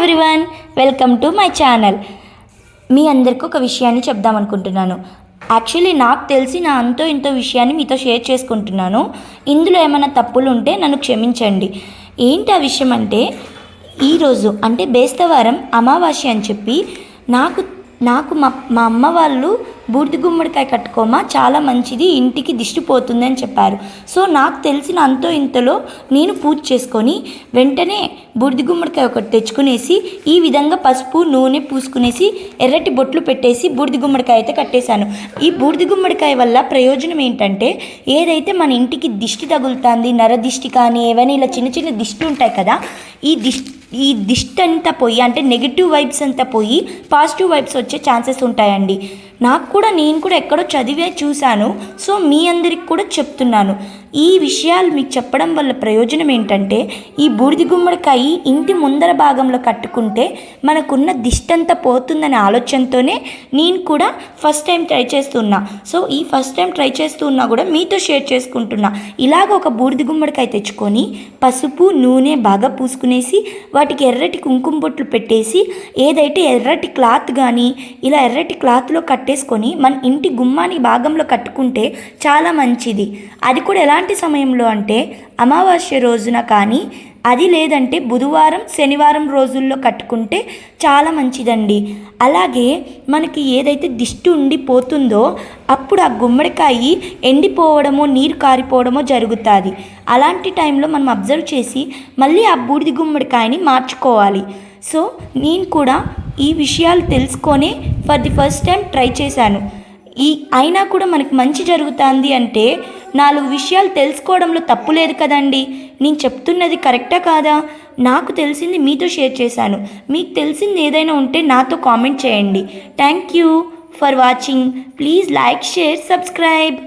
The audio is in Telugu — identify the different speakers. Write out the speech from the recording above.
Speaker 1: Everyone welcome to my channel. మీ అందరికీ ఒక విషయాన్ని చెప్దాం అనుకుంటున్నాను. యాక్చువల్లీ నాకు తెలిసి నా అంతో ఇంతో విషయాన్ని మీతో షేర్ చేసుకుంటున్నాను. ఇందులో ఏమైనా తప్పులు ఉంటే నన్ను క్షమించండి. ఏంటి ఆ విషయం అంటే ఈరోజు అంటే బేస్తవారం అమావాస్య అని చెప్పి నాకు నాకు మా మా అమ్మ వాళ్ళు బూడిద గుమ్మడికాయ కట్టుకోమా చాలా మంచిది ఇంటికి దిష్టి పోతుంది అని చెప్పారు. సో నాకు తెలిసిన అంతో ఇంతలో నేను పూజ చేసుకొని వెంటనే బూడిద గుమ్మడికాయ ఒకటి తెచ్చుకునేసి ఈ విధంగా పసుపు నూనె పూసుకునేసి ఎర్రటి బొట్లు పెట్టేసి బూడిద గుమ్మడికాయ అయితే కట్టేశాను. ఈ బూడిద గుమ్మడికాయ వల్ల ప్రయోజనం ఏంటంటే ఏదైతే మన ఇంటికి దిష్టి తగులుతుంది నర దిష్టి కానీ ఏవైనా ఇలా చిన్న చిన్న దిష్టి ఉంటాయి కదా ఈ దిష్టి ఈ దిష్టి అంతా పోయి అంటే నెగిటివ్ వైబ్స్ అంతా పోయి పాజిటివ్ వైబ్స్ వచ్చే ఛాన్సెస్ ఉంటాయండి. నాకు కూడా నేను కూడా ఎక్కడో చదివే చూశాను. సో మీ అందరికి కూడా చెప్తున్నాను. ఈ విషయాలు మీకు చెప్పడం వల్ల ప్రయోజనం ఏంటంటే ఈ బూడిద గుమ్మడికాయ ఇంటి ముందర భాగంలో కట్టుకుంటే మనకున్న దిష్టంతా పోతుందనే ఆలోచనతోనే నేను కూడా ఫస్ట్ టైం ట్రై చేస్తున్నా. సో ఈ ఫస్ట్ టైం ట్రై చేస్తున్నా కూడా మీతో షేర్ చేసుకుంటున్నా. ఇలాగ ఒక బూడిద గుమ్మడికాయ తెచ్చుకొని పసుపు నూనె బాగా పూసుకునేసి వాటికి ఎర్రటి కుంకుమ బొట్లు పెట్టేసి ఏదైతే ఎర్రటి క్లాత్ కానీ ఇలా ఎర్రటి క్లాత్లో కట్టేసుకొని మన ఇంటి గుమ్మాని భాగంలో కట్టుకుంటే చాలా మంచిది. అది కూడా ఎలాంటి సమయంలో అంటే అమావాస్య రోజున కానీ అది లేదంటే బుధవారం శనివారం రోజుల్లో కట్టుకుంటే చాలా మంచిదండి. అలాగే మనకి ఏదైతే దిష్టి ఉండిపోతుందో అప్పుడు ఆ గుమ్మడికాయ ఎండిపోవడమో నీరు కారిపోవడమో జరుగుతుంది. అలాంటి టైంలో మనం అబ్జర్వ్ చేసి మళ్ళీ ఆ బూడిది గుమ్మడికాయని మార్చుకోవాలి. సో నేను కూడా ఈ విషయాలు తెలుసుకొనే for the first time try చేశాను. ఈ అయినా కూడా మనకి మంచి జరుగుతుంది అంటే నాలుగు విషయాలు తెలుసుకోవడంలో తప్పు లేదు కదండి. నేను చెప్తున్నది కరెక్టా కాదా? నాకు తెలిసింది మీతో షేర్ చేశాను. మీకు తెలిసింది ఏదైనా ఉంటే నాతో కామెంట్ చేయండి. Thank you for watching. Please like share subscribe.